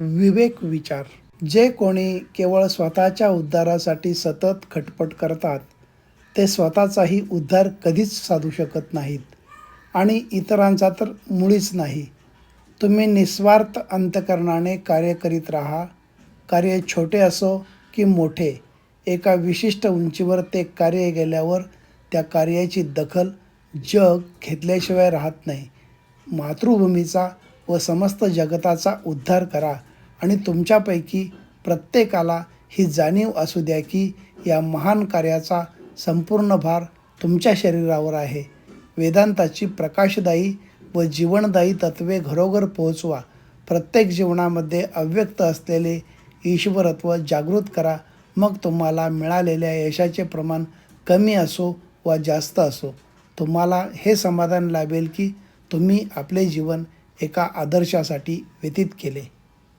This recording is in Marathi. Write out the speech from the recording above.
विवेक विचार. जे कोणी केवळ स्वतःच्या उद्धारासाठी सतत खटपट करतात ते स्वतःचाही उद्धार कधीच साधू शकत नाहीत. आणि इतरांचा तर मुळीच नाही. तुम्ही निस्वार्थ अंतकरणाने कार्य करीत राहा. कार्य छोटे असो की मोठे एका विशिष्ट उंचीवर ते कार्य गेल्यावर त्या कार्याची दखल जग घेतल्याशिवाय राहत नाही. मातृभूमीचा व समस्त जगताचा उद्धार करा. आणि तुमच्यापैकी प्रत्येकाला ही जाणीव असू द्या की या महान कार्याचा संपूर्ण भार तुमच्या शरीरावर आहे. वेदांताची प्रकाशदायी व जीवनदायी तत्त्वे घरोघर पोहोचवा. प्रत्येक जीवनामध्ये अव्यक्त असलेले ईश्वरत्व जागृत करा. मग तुम्हाला मिळालेल्या यशाचे प्रमाण कमी असो वा जास्त असो. तुम्हाला हे समाधान लाभेल की तुम्ही आपले जीवन एका आदर्शासाठी व्यतीत केले.